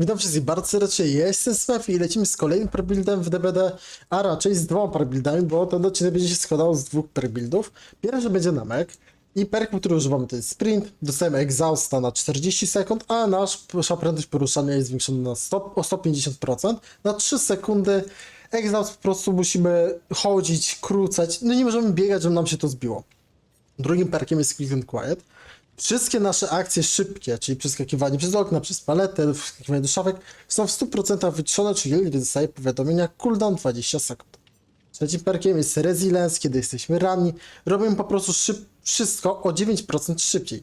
Witam wszystkich bardzo serdecznie, ja jestem Smef i lecimy z kolejnym prebuildem w DBD, a raczej z dwoma prebuildami, bo ten odcinek będzie się składał z dwóch prebuildów. Pierwszy będzie na mech i perk, który używamy to jest sprint, dostajemy exhausta na 40 sekund, a nasz, nasza prędkość poruszania jest zwiększona na 100, o 150%, na 3 sekundy. Exhaust po prostu musimy chodzić, krócać, no nie możemy biegać, żeby nam się to zbiło. Drugim perkiem jest Quick and Quiet. Wszystkie nasze akcje szybkie, czyli przeskakiwanie przez okna, przez paletę, wskakiwanie do szafek, są w 100% wyciszone, czyli gdy dostaje powiadomienia, cooldown 20 sekund. Trzecim perkiem jest Resilience, kiedy jesteśmy ranni, robimy po prostu szyb, wszystko o 9% szybciej.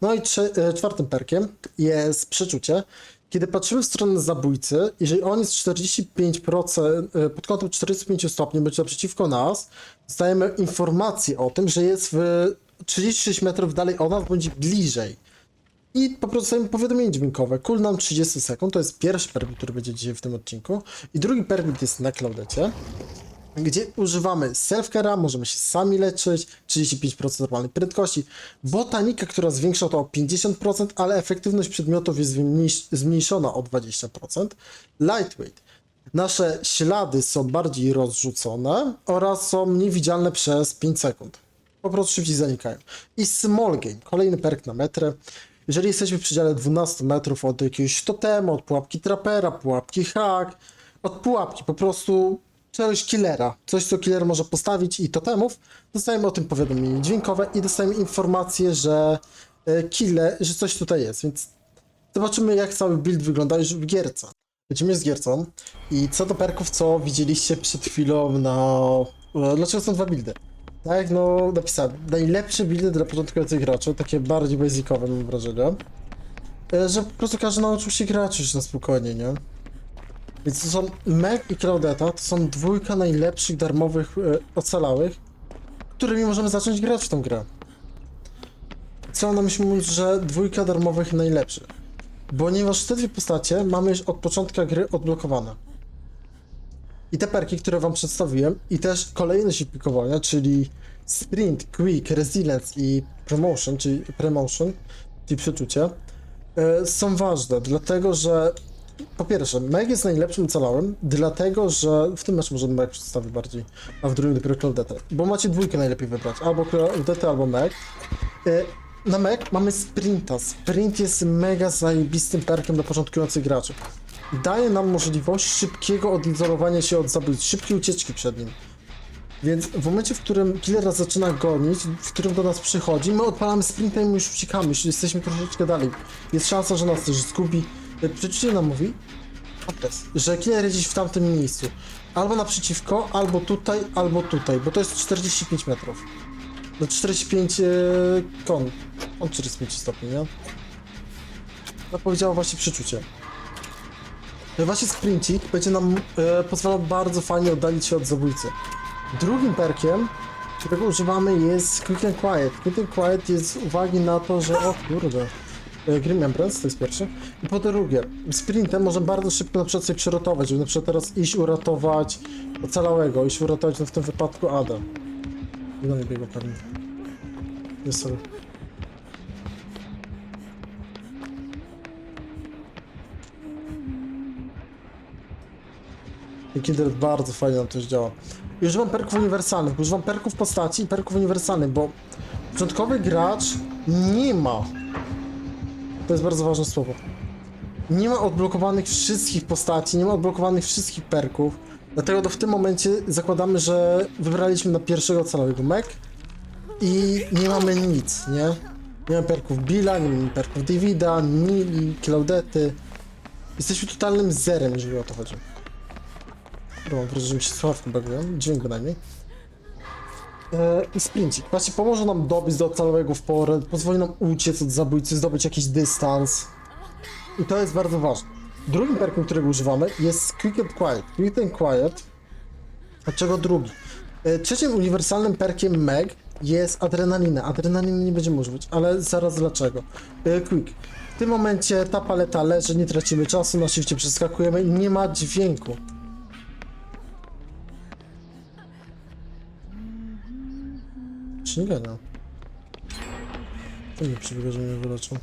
No i e, czwartym perkiem jest Przeczucie, kiedy patrzymy w stronę zabójcy, jeżeli on jest 45%, e, pod kątem 45 stopni, będzie naprzeciwko nas, dostajemy informację o tym, że jest w 36 metrów dalej nas, bądź bliżej. I po prostu powiadomienie dźwiękowe. Cooldown 30 sekund, to jest pierwszy permit, który będzie dzisiaj w tym odcinku. I drugi permit jest na Claudecie, gdzie używamy self-care'a, możemy się sami leczyć, 35% normalnej prędkości. Botanika, która zwiększa to o 50%, ale efektywność przedmiotów jest zmniejsz- zmniejszona o 20%. Lightweight. Nasze ślady są bardziej rozrzucone oraz są mniej widzialne przez 5 sekund. Po prostu szybciej zanikają. I small game, kolejny perk na metrę. Jeżeli jesteśmy w przedziale 12 metrów od jakiegoś totemu, od pułapki trapera, pułapki hack, od pułapki po prostu czegoś killera, coś co killer może postawić i totemów, dostajemy o tym powiadomienie dźwiękowe i dostajemy informację, że e, killer, że coś tutaj jest, więc zobaczymy jak cały build wygląda już w gierce. Lecimy z giercą i co do perków, co widzieliście przed chwilą na... e, Dlaczego są dwa buildy? Tak no napisałem, najlepsze buildy dla początkujących graczy, takie bardziej basicowe mam wrażenie, e, że po prostu każdy nauczył się grać już na spokojnie, nie? Więc to są Meg i Claudeta, to są dwójka najlepszych darmowych e, ocalałych, którymi możemy zacząć grać w tą grę. Co mam na myśli że dwójka darmowych najlepszych? Ponieważ te dwie postacie mamy już od początku gry odblokowane. I te perki, które wam przedstawiłem, i też kolejne szybkowania, czyli Sprint, Quick, Resilience i Promotion, czyli Promotion, czyli przeczucie, e, są ważne, dlatego że po pierwsze, Meg jest najlepszym calałem, dlatego że w tym meczu może Meg przedstawi bardziej, a w drugim dopiero Claudetę, bo macie dwójkę najlepiej wybrać, albo Claudetę, albo Meg. E, Na Meg mamy Sprinta. Sprint jest mega zajebistym perkiem dla początkujących graczy. Daje nam możliwość szybkiego odizolowania się od zabójcy, szybkiej ucieczki przed nim. Więc w momencie, w którym killer zaczyna gonić, w którym do nas przychodzi, my odpalamy sprinta i już uciekamy, już jesteśmy troszeczkę dalej. Jest szansa, że nas też zgubi. Przeczucie nam mówi, że killer jest gdzieś w tamtym miejscu. Albo naprzeciwko, albo tutaj, albo tutaj, bo to jest 45 metrów. Do 45 e, kon. On 45 stopni, nie? No powiedziało właśnie przeczucie. Właśnie sprincik będzie nam e, pozwalał bardzo fajnie oddalić się od zabójcy. Drugim perkiem, którego używamy jest Quick and Quiet. Quick and Quiet jest z uwagi na to, że o kurde, e, Grim Remembrance to jest pierwsze. I po drugie, sprintem możemy bardzo szybko na przykład sobie przerotować, żeby na przykład teraz iść uratować ocalałego, iść uratować no w tym wypadku Ada. No nie biegł pewnie. Jest sobie. I Kindred bardzo fajnie nam też działa. I używam perków uniwersalnych, używam perków postaci i perków uniwersalnych, bo początkowy gracz nie ma. To jest bardzo ważne słowo. Nie ma odblokowanych wszystkich postaci, nie ma odblokowanych wszystkich perków. Dlatego w tym momencie zakładamy, że wybraliśmy na pierwszego całego mech i nie mamy nic, nie? Nie mamy perków Billa, nie mamy perków Davida, Nili, Claudety. Jesteśmy totalnym zerem, jeżeli o to chodzi. Dobra, mam wrażenie, że mi się dźwięk bynajmniej. Eee, I sprincik. Właśnie pomoże nam dobić do ocalałego w porę, pozwoli nam uciec od zabójcy, zdobyć jakiś dystans. I to jest bardzo ważne. Drugim perkiem, którego używamy jest Quick and Quiet. Quick and Quiet. Dlaczego drugi? E, Trzecim uniwersalnym perkiem Meg jest adrenalina. Adrenaliny nie będziemy używać, ale zaraz dlaczego. E, Quick. W tym momencie ta paleta leży, nie tracimy czasu, na shifcie przeskakujemy i nie ma dźwięku. Czy nie gania? To że mnie wyleczył.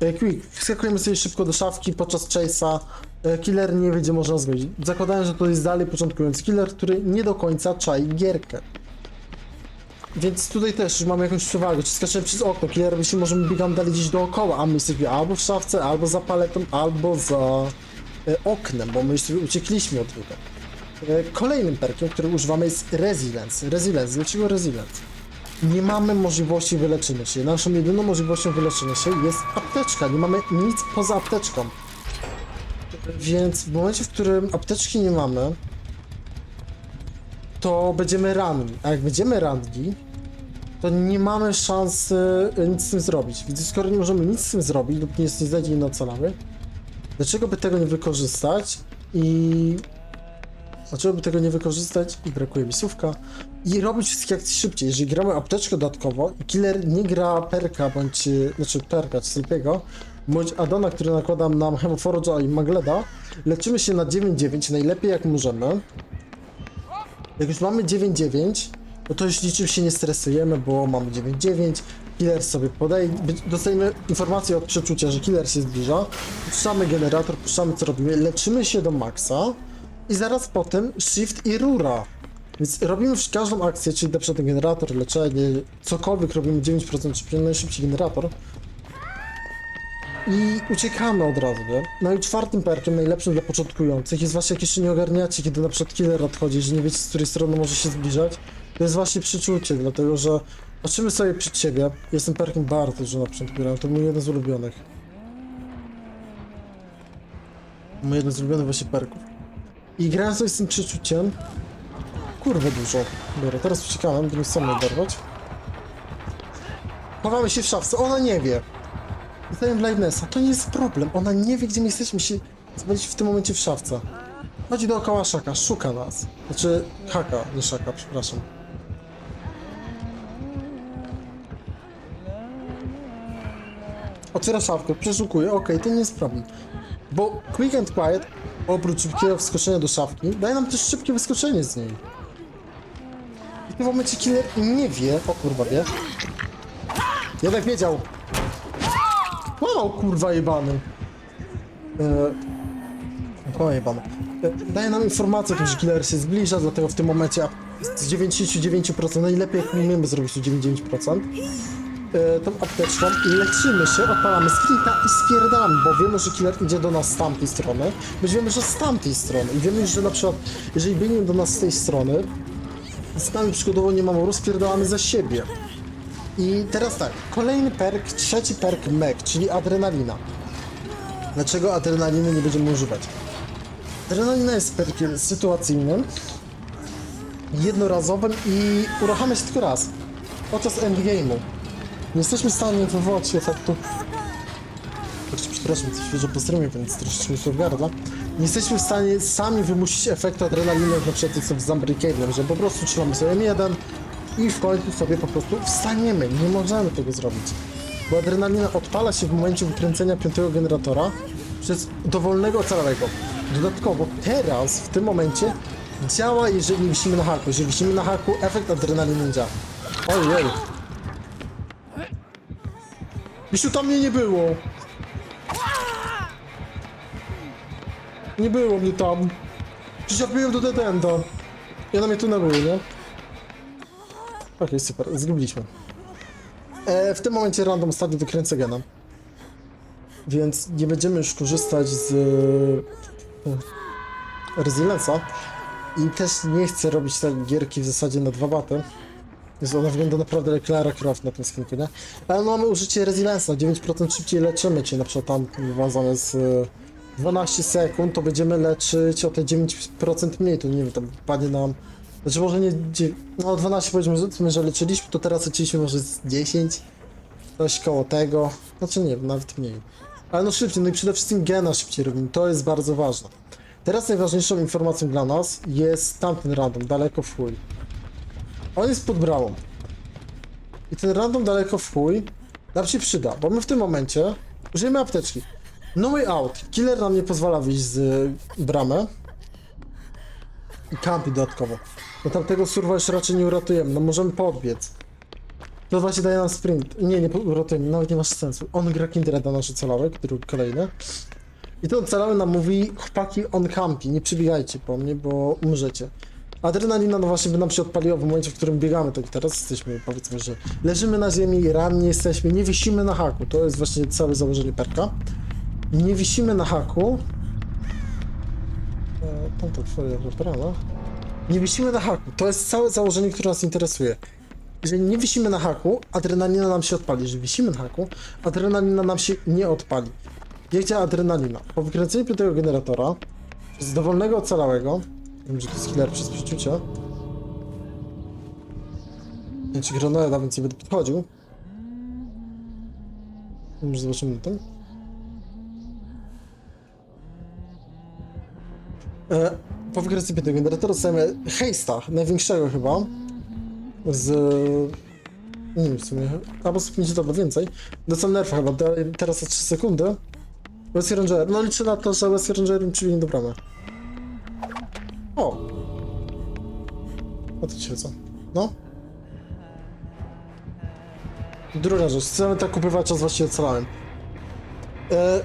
E, Quick, wskakujemy sobie szybko do szafki podczas chase'a. E, Killer nie wie, gdzie można zgodzić. Zakładając, że to jest dalej początkujący killer, który nie do końca czai gierkę. Więc tutaj też już mamy jakąś przewagę. Czy skaczemy przez okno, killer myśli, możemy biegam dalej gdzieś dookoła, a my jesteśmy albo w szafce, albo za paletą, albo za e, oknem, bo my sobie uciekliśmy od niego. E, Kolejnym perkiem, który używamy jest Resilience. Resilience. Dlaczego Resilience? Nie mamy możliwości wyleczenia się. Naszą jedyną możliwością wyleczenia się jest apteczka. Nie mamy nic poza apteczką. Więc w momencie, w którym apteczki nie mamy, to będziemy ranni. A jak będziemy ranni, to nie mamy szansy e, nic z tym zrobić. Więc skoro nie możemy nic z tym zrobić, lub nie jest nie znajdzie nie ocalamy, dlaczego by tego nie wykorzystać i Dlaczego by tego nie wykorzystać? I brakuje mi słówka. I robić wszystkie akcje szybciej. Jeżeli gramy apteczkę dodatkowo i killer nie gra perka, bądź, znaczy perka, czy slepiego, bądź addona, który nakładam nam Hemoforge'a i Magleda, leczymy się na 9-9, najlepiej jak możemy. Jak już mamy 9-9, no to już niczym się nie stresujemy, bo mamy 9-9, killer sobie podaje, dostajemy informację od przeczucia, że killer się zbliża, puszczamy generator, puszczamy co robimy, leczymy się do maksa i zaraz potem shift i rura. Więc robimy każdą akcję, czyli na przykład generator, leczenie, cokolwiek robimy 9% szybciej, najszybciej generator. I uciekamy od razu, nie? No i czwartym perkiem, najlepszym dla początkujących, jest właśnie jak jeszcze nie ogarniacie, kiedy na przykład killer odchodzi, że nie wiecie z której strony może się zbliżać. To jest właśnie przyczucie, dlatego że patrzymy sobie przed siebie. Jestem perkiem bardzo dużo na początku grałem, to mój jeden z ulubionych. Mój jeden z ulubionych właśnie perków. I grałem sobie z tym przeczuciem. Kurwa dużo. Dobra, teraz uciekałem, by nie chcą mnie oderwać. Chowamy się w szafce, ona nie wie. Dostałem blindnessa, to nie jest problem. Ona nie wie, gdzie my jesteśmy, się znaleźć w tym momencie w szafce. Chodzi dookoła szaka, szuka nas. Znaczy, haka, nie szaka, przepraszam. Otwiera szafkę, przeszukuje, okej, to nie jest problem. Bo Quick and Quiet, oprócz szybkiego wskoczenia do szafki, daje nam też szybkie wyskoczenie z niej. I w tym momencie killer nie wie, o kurwa wie. Jednak wiedział. Wow, kurwa jebany. Eee, kurwa jebany. E, Daje nam informację o że killer się zbliża, dlatego w tym momencie z 99% najlepiej jak umiemy zrobić to 99% e, tą apteczką i lecimy się, odpalamy skrinta i spierdalamy, bo wiemy, że killer idzie do nas z tamtej strony, bo wiemy, że z tamtej strony i wiemy, że na przykład, jeżeli biegnie do nas z tej strony, z nami przykładowo nie mamy, rozpierdalamy za siebie. I teraz tak, kolejny perk, trzeci perk mech, czyli adrenalina. Dlaczego adrenaliny nie będziemy używać? Adrenalina jest perkiem sytuacyjnym, jednorazowym i uruchamia się tylko raz. Podczas endgame'u. Nie jesteśmy w stanie wywołać efektu. Przepraszam, świeżo po streamie, więc troszeczkę się gardła. Nie jesteśmy w stanie sami wymusić efektu adrenaliny, na przykład co w Zambry Cave'em, że po prostu trzymamy sobie M1 i w końcu sobie po prostu wstaniemy. Nie możemy tego zrobić. Bo adrenalina odpala się w momencie wykręcenia piątego generatora przez dowolnego ocalałego. Dodatkowo teraz, w tym momencie, działa, jeżeli wisimy na haku. Jeżeli wisimy na haku, efekt adrenaliny działa. Ojej. Misiu, tam mnie nie było. Nie było mnie tam. Przecież ja byłem do dead enda. Ja na mnie tu nabyły, nie? Okej, super, zgubiliśmy. E, w tym momencie random ostatnio wykręcę gena. Więc nie będziemy już korzystać z e. I też nie chcę robić tej gierki w zasadzie na dwa baty. Jest ona wygląda naprawdę jak Lara Croft na tym nie? Ale mamy użycie Resilience'a, 9% szybciej leczymy cię, na przykład tam kurwa, zamiast e, 12 sekund, to będziemy leczyć o te 9% mniej, to nie wiem, tam padnie nam... Znaczy może nie... No 12 powiedzmy, że leczyliśmy, to teraz leczyliśmy może z 10, coś koło tego, znaczy nie wiem, nawet mniej. Ale no szybciej, no i przede wszystkim gena szybciej robimy, to jest bardzo ważne. Teraz najważniejszą informacją dla nas jest tamten random, daleko w chuj. On jest pod bramą. I ten random daleko w chuj nam się przyda, bo my w tym momencie użyjemy apteczki. No way out. Killer nam nie pozwala wyjść z y, bramy. I kampi dodatkowo. No tamtego surwa już raczej nie uratujemy, no możemy podbiec. To właśnie daje nam sprint. Nie, nie rotujemy, nawet nie masz sensu. On gra Kindreda nasz ocalały, który kolejny. I ten ocalały nam mówi, chłopaki, on campi, nie przybiegajcie po mnie, bo umrzecie. Adrenalina, no właśnie by nam się odpaliła w momencie, w którym biegamy, tak teraz jesteśmy, powiedzmy, że leżymy na ziemi, ranni jesteśmy, nie wisimy na haku, to jest właśnie całe założenie perka. Nie wisimy na haku. E, tam to twoja wybrana. Nie wisimy na haku, to jest całe założenie, które nas interesuje. Jeżeli nie wisimy na haku, adrenalina nam się odpali. Jeżeli wisimy na haku, adrenalina nam się nie odpali. Jak działa adrenalina? Po wykręceniu piątego generatora z dowolnego ocalałego, wiem, że to jest killer przez przeczucie, nie wiem, czy Gronoeda, więc nie będę podchodził. Może zobaczymy tym. E, po wykręceniu piątego generatora dostajemy hejsta, największego chyba, z... Nie wiem w sumie, albo z 50 albo więcej. Do sam nerfa chyba, teraz za 3 sekundy. Wesley Ranger, no liczę na to, że Wesley Ranger mi przybiegnie do bramy. O! O to ci co? No? Druga rzecz, chcemy tak kupywać czas właściwie ocalałem. E,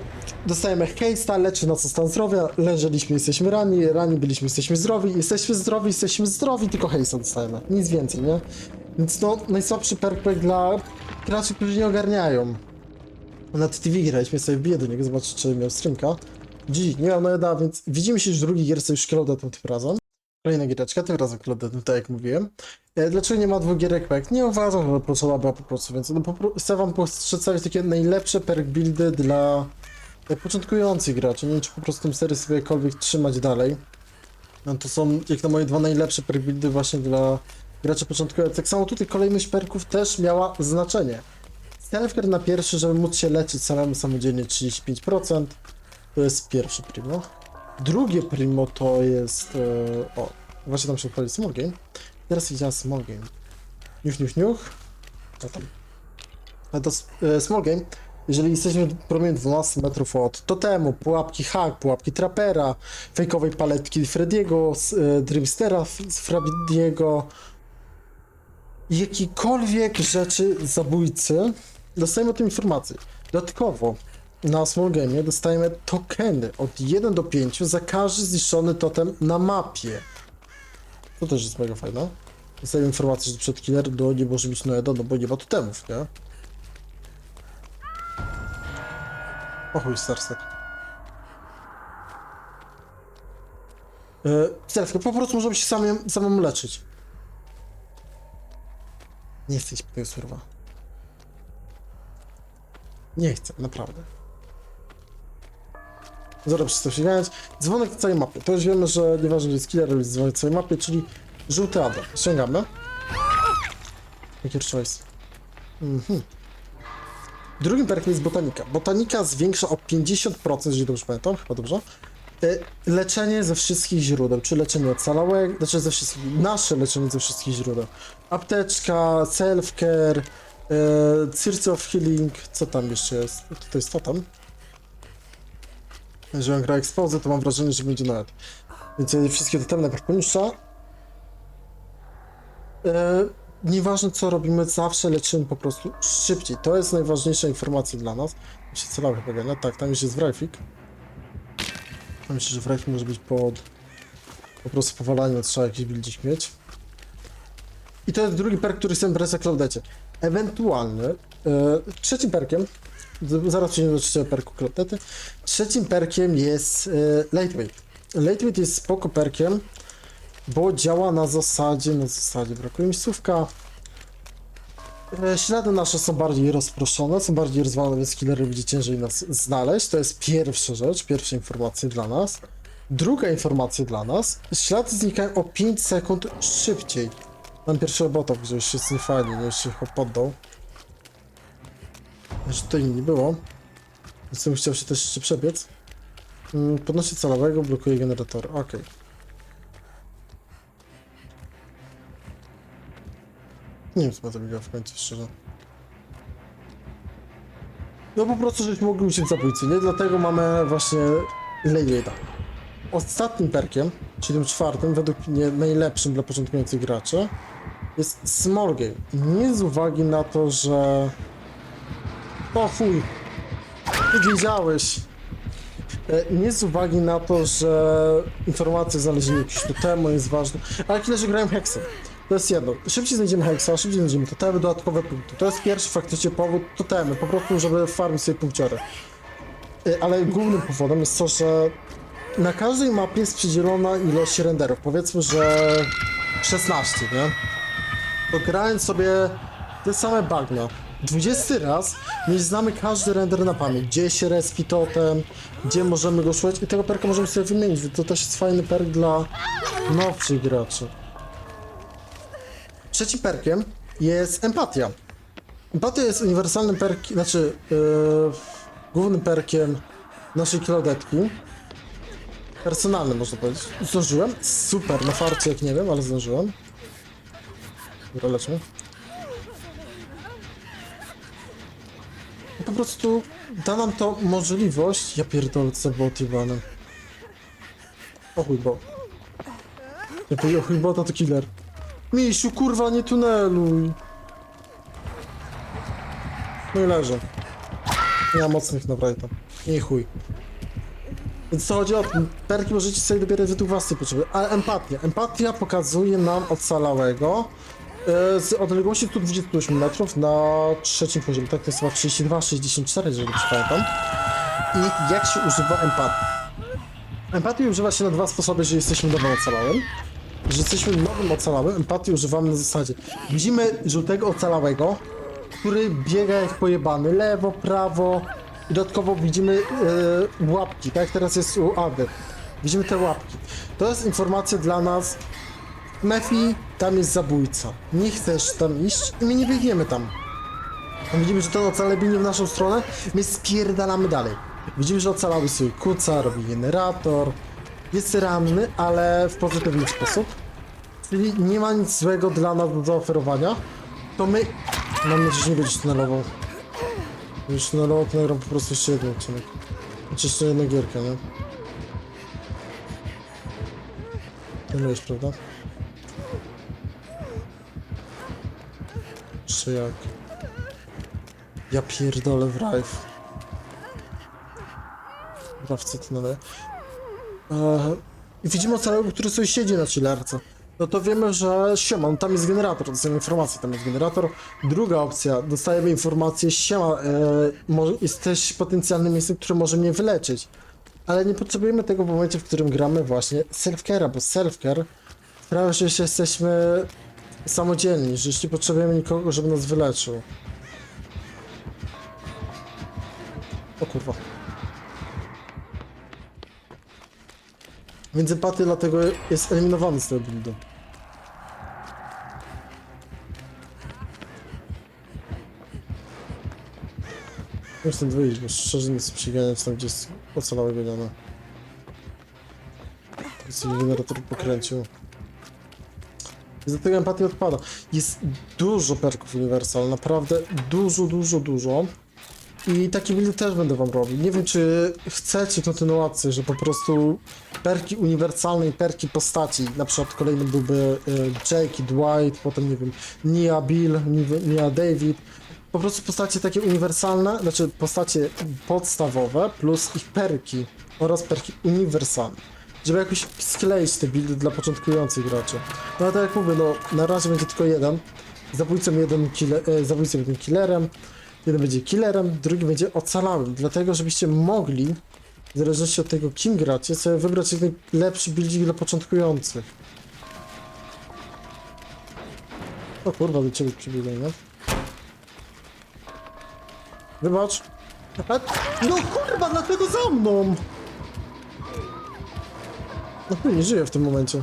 dostajemy hejsta, leczy nas stan zdrowia, leżeliśmy, jesteśmy rani, rani byliśmy, jesteśmy zdrowi, jesteśmy zdrowi, jesteśmy zdrowi, tylko hejsta dostajemy, nic więcej, nie? Więc no, najsłabszy perk dla graczy, którzy nie ogarniają. Na TV graliśmy sobie wbiję do niego, zobaczyć czy miał streamka. Dziś nie miał Noeda, więc widzimy się już w drugiej gierce już Claudetem tym razem. Kolejna giereczka, tym razem Claudetem, tak jak mówiłem. E, Dlaczego nie ma dwóch gierek perk? Nie uważam, że potrzeba była po prostu, więc no, po, chcę wam przedstawić takie najlepsze perk buildy dla e, początkujących graczy. Nie wiem, czy po prostu tę serię sobie jakkolwiek trzymać dalej. No to są jak na moje dwa najlepsze perk buildy właśnie dla graczy początkujących. Tak samo tutaj kolejność perków też miała znaczenie. Selfcare na pierwszy, żeby móc się leczyć samemu samodzielnie 35%. To jest pierwszy primo. Drugie primo to jest... E, o, właśnie tam się odpalił Small Game. Teraz idzie Small Game. Niuch, niuch, niuch. Co tam? A to e, Small Game. Jeżeli jesteśmy w promieniu 12 metrów od totemu, pułapki hack, pułapki trapera, fejkowej paletki Frediego, e, Dreamstera Frediego, jakikolwiek rzeczy zabójcy, dostajemy o tym informację. Dodatkowo na Small Game dostajemy tokeny od 1 do 5 za każdy zniszczony totem na mapie. To też jest mega fajne. Dostajemy informację, że przed killer do nie może być Noeda, no bo nie ma totemów, nie? O chuj, Starstek. Yy, Selfie, po prostu możemy się samym, samemu leczyć. Nie chcę po tego surwa. Nie chcę, naprawdę. Zero przez to sięgając. Dzwonek na całej mapie. To już wiemy, że nieważne, że jest killer, jest dzwonek na całej mapie, czyli żółty Adam. Sięgamy. Maker choice. Mhm. Drugim perkiem jest botanika. Botanika zwiększa o 50%, jeżeli dobrze pamiętam, chyba dobrze. E, Leczenie ze wszystkich źródeł, czy leczenie ocalałego, znaczy ze wszystkich, nasze leczenie ze wszystkich źródeł. Apteczka, self-care, e, Circe of Healing, co tam jeszcze jest? To jest to tam. Jeżeli on gra expose, to mam wrażenie, że będzie nawet. Więc wszystkie te temy najpierw poniszcza. E, nieważne co robimy, zawsze leczymy po prostu szybciej. To jest najważniejsza informacja dla nas. Ja się celował chyba, tak, tam już jest Myślę, że wrajfik może być pod po prostu powalaniem, trzeba jakiś buildzik mieć. I to jest drugi perk, który brać za Claudecie. Ewentualny, e, trzecim perkiem, zaraz przejdziemy do trzeciego perku Claudety, trzecim perkiem jest e, Lightweight. Lightweight jest spoko perkiem, bo działa na zasadzie, na zasadzie, brakuje mi słówka. E, Ślady nasze są bardziej rozproszone, są bardziej rozwalone, więc killery będzie ciężej nas znaleźć. To jest pierwsza rzecz, pierwsza informacja dla nas. Druga informacja dla nas, ślady znikają o 5 sekund szybciej. Mam pierwszego bota, że już jest niefajnie, nie już się poddał. Że tutaj nie było. Więc bym chciał się też jeszcze przebiec. Mm, Podnosi celowego, blokuje generator. Okej. Nie wiem, co to biega w końcu, szczerze. No po prostu, żeśmy mogli uciec zabójcy, nie? Dlatego mamy właśnie Leywade'a. Ostatnim perkiem, czyli tym czwartym, według mnie najlepszym dla początkujących graczy, jest small game. Nie z uwagi na to, że... O chuj! Wiedziałeś! E, Nie z uwagi na to, że informacje znalezienie jakiegoś totemu jest ważne, ale killerzy grają heksem. To jest jedno. Szybciej znajdziemy heksa, szybciej znajdziemy totemy, dodatkowe punkty. To jest pierwszy faktycznie powód totemy, po prostu, żeby farmić sobie punkciory. E, Ale głównym powodem jest to, że na każdej mapie jest przydzielona ilość renderów. Powiedzmy, że 16, nie? To grając sobie te same bagna 20 raz, nie znamy każdy render na pamięć. Gdzie się respi totem, gdzie możemy go szukać i tego perka możemy sobie wymienić, to też jest fajny perk dla nowszych graczy. Trzecim perkiem jest empatia. Empatia jest uniwersalnym perkiem, znaczy yy, głównym perkiem naszej Claudetki. Personalny można powiedzieć. Zdążyłem. Super, na farcie jak nie wiem, ale zdążyłem. Dobra, leczmy. Po prostu da nam to możliwość... Ja pierdolę, co było. O chuj, bo. Ja powiedział, chuj, bo to killer. Misiu, kurwa, nie tuneluj. No i leżę. Nie ma mocnych na tam. Nie chuj. Więc co chodzi o tym, perki możecie sobie dobierać według własnej potrzeby, ale empatia. Empatia pokazuje nam ocalałego z odległości 128 metrów na trzecim poziomie. Tak to jest chyba 32, 64, jeżeli dobrze pamiętam. I jak się używa empatii? Empatii używa się na dwa sposoby, że jesteśmy nowym ocalałym. Że jesteśmy nowym ocalałym, empatii używamy na zasadzie. Widzimy żółtego ocalałego, który biega jak pojebany, lewo, prawo. I dodatkowo widzimy e, łapki, tak jak teraz jest u Ady. Widzimy te łapki. To jest informacja dla nas. Mefi, tam jest zabójca. Nie chcesz tam iść i my nie biegniemy tam. Widzimy, że ten ocalały biegnie w naszą stronę, my spierdalamy dalej. Widzimy, że ocalały sobie kuca, robi generator. Jest ranny, ale w pozytywny sposób. Czyli nie ma nic złego dla nas do zaoferowania. To my... Mam nadzieję, że nie będziesz tunelował. Już tunelował, to nagram po prostu jeszcze jeden odcinek. Znaczy jeszcze jedną gierkę, nie? Tunelujesz, prawda? Jeszcze jak? Ja pierdolę w Rife. Raf, co tuneluje? Eee, I widzimy ocalałego, który sobie siedzi na chillerce. No to wiemy, że siema, no tam jest generator, dostajemy informację, tam jest generator. Druga opcja, dostajemy informację, siema, e, jesteś potencjalnym miejscem, które może mnie wyleczyć. Ale nie potrzebujemy tego w momencie, w którym gramy właśnie self-care'a, bo self-care sprawia, że jesteśmy samodzielni, że już nie potrzebujemy nikogo, żeby nas wyleczył. O kurwa. Więc empatia dlatego jest eliminowany z tego buildu. Muszę stąd wyjść, bo szczerze chcę przyganiać tam, gdzie jest ocalałe ganione. Tak sobie generator pokręcił. I z tego empatia odpada. Jest dużo perków Universal, naprawdę dużo, dużo, dużo. I takie buildy też będę wam robił. Nie wiem, czy chcecie kontynuację, że po prostu perki uniwersalne i perki postaci, na przykład kolejnym byłby y, Jake Dwight, potem nie wiem, Nia Bill, Nia David. Po prostu postacie takie uniwersalne, znaczy postacie podstawowe plus ich perki oraz perki uniwersalne. Żeby jakoś skleić te buildy dla początkujących graczy. No ale tak jak mówię, no na razie będzie tylko jeden. Zabójcą jeden, killer, e, zabójcą jeden killerem, jeden będzie killerem, drugi będzie ocalałym. Dlatego, żebyście mogli, w zależności od tego, kim gracie, sobie wybrać jeden lepszy building dla początkujących. O kurwa, do ciebie przybiegłem, nie? Wybacz. No kurwa, dlatego za mną! No nie żyję w tym momencie.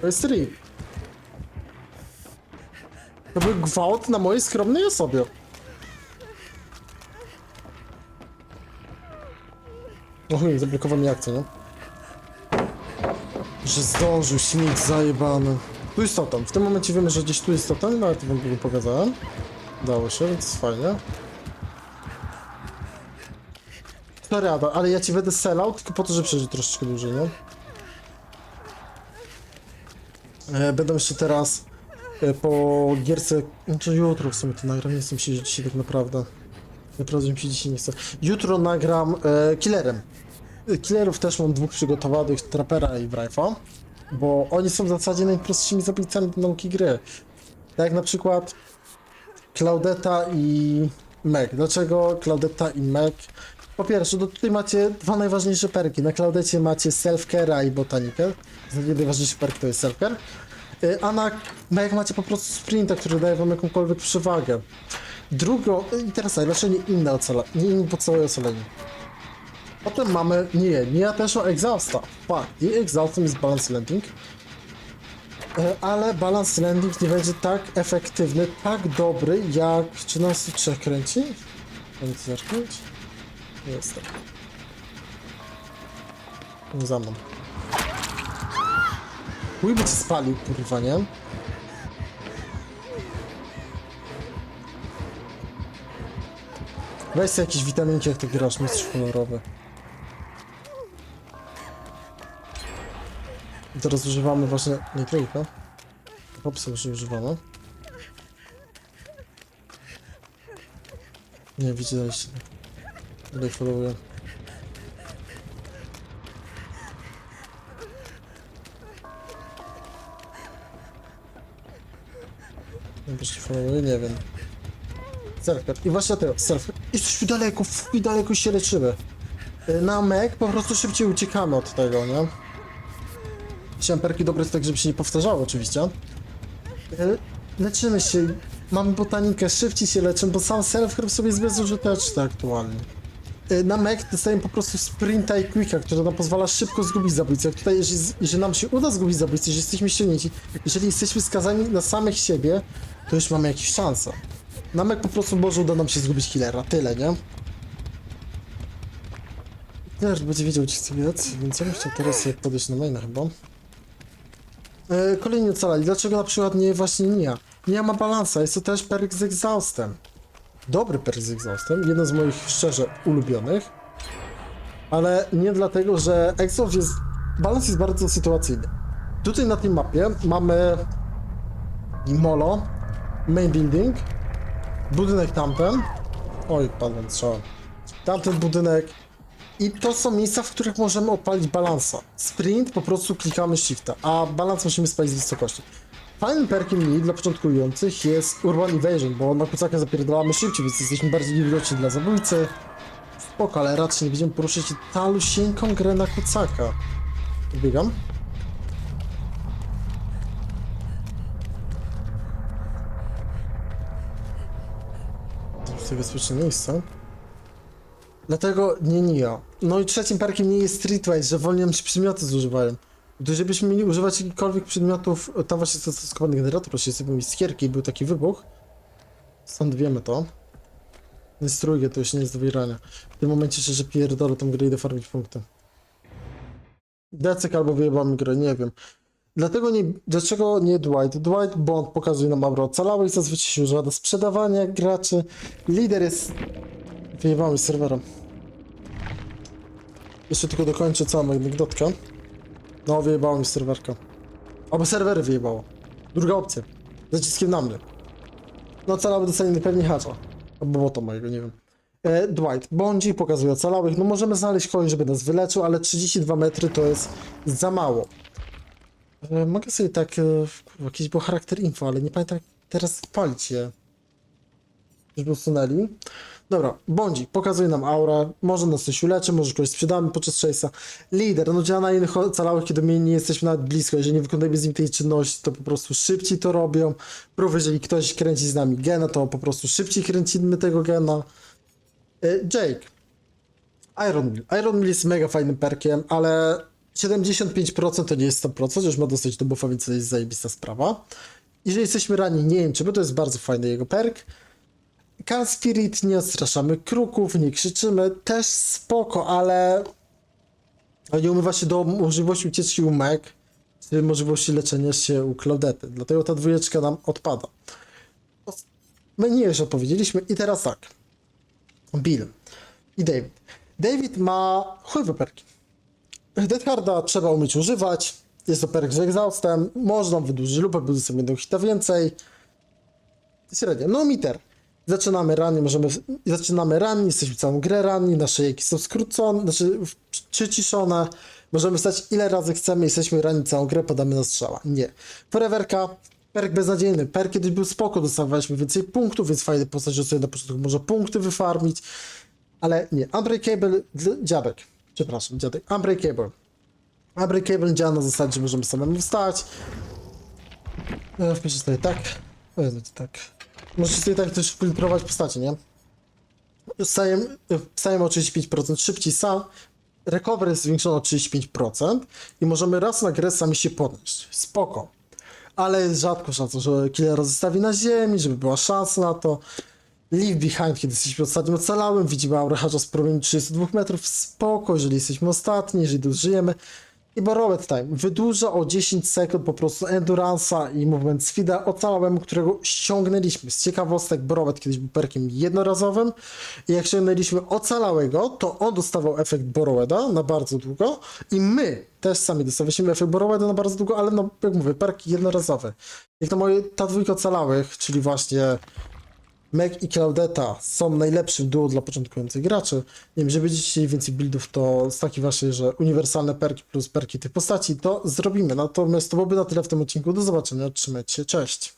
To jest rip. To był gwałt na mojej skromnej osobie. O chuj, zablokował mi akcję, no. Że zdążył, śmieć zajebany. Tu jest totem. W tym momencie wiemy, że gdzieś tu jest totem, no ale to wam go pokazałem. Dało się, więc fajnie. Sorry, ale ja ci będę selał tylko po to, żeby przeżyć troszeczkę dłużej, no. E, Będę jeszcze teraz e, po gierce, znaczy jutro w sumie to nagram, nie chcę się dzisiaj tak naprawdę. Naprawdę mi się dzisiaj nie chce. Jutro nagram e, killerem. E, Killerów też mam dwóch przygotowanych, Trapera i Wrajfa, bo oni są w zasadzie najprostszymi zabójcami do nauki gry. Tak jak na przykład Claudeta i Meg. Dlaczego Claudeta i Meg? Po pierwsze, to tutaj macie dwa najważniejsze perki. Na Claudecie macie self-care'a i botanikę. W zasadzie najważniejszy perk to jest self-care. Y, A na Meg macie po prostu sprinta, który daje wam jakąkolwiek przewagę. Drugo, i teraz dlaczego nie inne ocalenie, nie inne podstawowe ocalenie? Potem mamy, nie, nie ja też o Exhausta. Fakt, i Exhaustem jest balance landing. E, Ale balance landing nie będzie tak efektywny, tak dobry, jak... Czy nas tu trzech kręci? To zerknąć? Jest. Nie za mną. Chuj by cię spalił, kurwa, nie? Weź sobie jakieś witaminki, jak ty grasz, mistrz honorowy. I teraz używamy właśnie... Nie trójka. Hopsa już używamy. Nie, widzieliście. Tutaj followuję. Nie wiem. Selfcare. I właśnie tego, selfcare. Jesteśmy daleko, fuj, daleko się leczymy. Y, Na Mac po prostu szybciej uciekamy od tego, nie? Chciałem perki dobre, tak żeby się nie powtarzało oczywiście. Y, Leczymy się, mamy botanikę, szybciej się leczę, bo sam self-herb sobie jest bezużyteczny aktualnie. Y, Na mech dostajemy po prostu sprinta i quicka, który nam pozwala szybko zgubić zabójcę. Tutaj, jeżeli, jeżeli nam się uda zgubić zabójcę, jeżeli jesteśmy silniejsi, jeżeli jesteśmy skazani na samych siebie, to już mamy jakieś szanse. Na mech po prostu może uda nam się zgubić killera, tyle, nie? Killer będzie wiedział, gdzie chce biec, więc ja bym chciał teraz podejść na maina chyba. E, kolejni ocalali. Dlaczego na przykład nie właśnie Nia? Nia ma balansa, jest to też perk z exhaustem. Dobry perk z exhaustem, jeden z moich szczerze ulubionych. Ale nie dlatego, że exhaust jest... Balans jest bardzo sytuacyjny. Tutaj na tej mapie mamy Molo, main building, budynek tamten. Oj, padłem strzałem. Tamten budynek. I to są miejsca, w których możemy odpalić balansa. Sprint po prostu klikamy shifta, a balans musimy spalić z wysokości. Fajnym perkiem dla początkujących jest Urban Evasion, bo na kucaka zapierdalamy szybciej, więc jesteśmy bardziej niewidoczni dla zabójcy. Spoko, ale raczej nie będziemy poruszyć talusieńką grę na kucaka. Biegam. To bezpieczne miejsce. Dlatego nie Nio. No i trzecim perkiem nie jest Streetwise, że wolniej się przedmioty zużywają. Gdyż żebyśmy mieli używać jakichkolwiek przedmiotów, tam właśnie jest zastosowany generator, się sypał mi skierki i był taki wybuch. Stąd wiemy to. Jest trójkę, to już nie jest do wyrania. W tym momencie szczerze pierdolę tą grę idę farmić punkty. Decek albo wyjebamy grę, nie wiem. Dlatego nie, dlaczego nie Dwight? Dwight Bond pokazuje nam aurę ocalałych, zazwyczaj się używa do sprzedawania graczy. Lider jest Wyjebamy serwerem. Jeszcze tylko dokończę całą anegdotkę. No, wyjebało mi serwerka. Albo serwery wyjebało. Druga opcja. Z naciskiem na mnie. No, ocalały dostanie pewnie hacza. Albo bota mojego, nie wiem. E, Dwight, bądź pokazuje ocalałych. No, możemy znaleźć kogoś, żeby nas wyleczył, ale 32 metry to jest za mało. E, mogę sobie tak... E, jakiś był charakter info, ale nie pamiętam teraz palić je. Żeby usunęli. Dobra, Bądzi, pokazuje nam aura, może nas coś uleczy, może kogoś sprzedamy podczas chase'a. Lider, no działa na innych ocalałych, kiedy my nie jesteśmy nawet blisko, jeżeli nie wykonujemy z nim tej czynności, to po prostu szybciej to robią. Prób, jeżeli ktoś kręci z nami gena, to po prostu szybciej kręcimy tego gena. Y, Jake. Iron Mill. Iron Mill jest mega fajnym perkiem, ale 75% to nie jest 100%, już ma dostać do buffa, więc to jest zajebista sprawa. Jeżeli jesteśmy ranni, nie wiem czy, bo to jest bardzo fajny jego perk. Can Spirit, nie odstraszamy kruków, nie krzyczymy, też spoko, ale nie umywa się do możliwości ucieczki u Meg, czy możliwości leczenia się u Claudety. Dlatego ta dwójeczka nam odpada. My nie już odpowiedzieliśmy i teraz tak. Bill i David. David ma chujowe perki. Deadharda trzeba umieć używać, Jest to perk z egzaustem, można wydłużyć lupę, będzie sobie jednego hita więcej. Średnio. No meter. Zaczynamy rannie, możemy, zaczynamy rannie, jesteśmy całą grę ranni, nasze jeki są skrócone, znaczy przyciszone. Możemy stać ile razy chcemy, jesteśmy ranni całą grę, podamy na strzała. Nie. Foreverka, perk beznadziejny. Perk kiedyś był spoko, dostawaliśmy więcej punktów, więc fajny postać, że sobie na początku może punkty wyfarmić. Ale nie. Unbreakable, dziadek. Przepraszam, dziadek. Unbreakable. Unbreakable działa na zasadzie, że możemy samemu wstać. E, Wpiszę sobie tak. O Jezu, to tak. Możecie sobie tak też filtrować postacie, nie? Wstajem o 35% szybciej sam. Recovery jest o 35% i możemy raz na grę sami się podnieść. Spoko. Ale jest rzadko szansa, że killer zostawi na ziemi, żeby była szansa na to. Leave behind, kiedy jesteśmy ostatnim ocalałym, widzimy aurechacza z promieniu 32 metrów, spoko, jeżeli jesteśmy ostatni, jeżeli dożyjemy. I borrowed time wydłuża o 10 sekund po prostu endurance'a i movement speeda ocalałemu, którego ściągnęliśmy. Z ciekawostek borrowed kiedyś był perkiem jednorazowym i jak ściągnęliśmy ocalałego, to on dostawał efekt borroweda na bardzo długo i my też sami dostawaliśmy efekt borroweda na bardzo długo, ale no jak mówię, perk jednorazowy. Jak to moje, ta dwójka ocalałych, czyli właśnie Meg i Claudeta są najlepszym duo dla początkujących graczy. Nie wiem, żeby chcieli więcej buildów, to z takich właśnie, że uniwersalne perki plus perki tych postaci, to zrobimy. Natomiast to byłoby na tyle w tym odcinku. Do zobaczenia, trzymajcie się, cześć.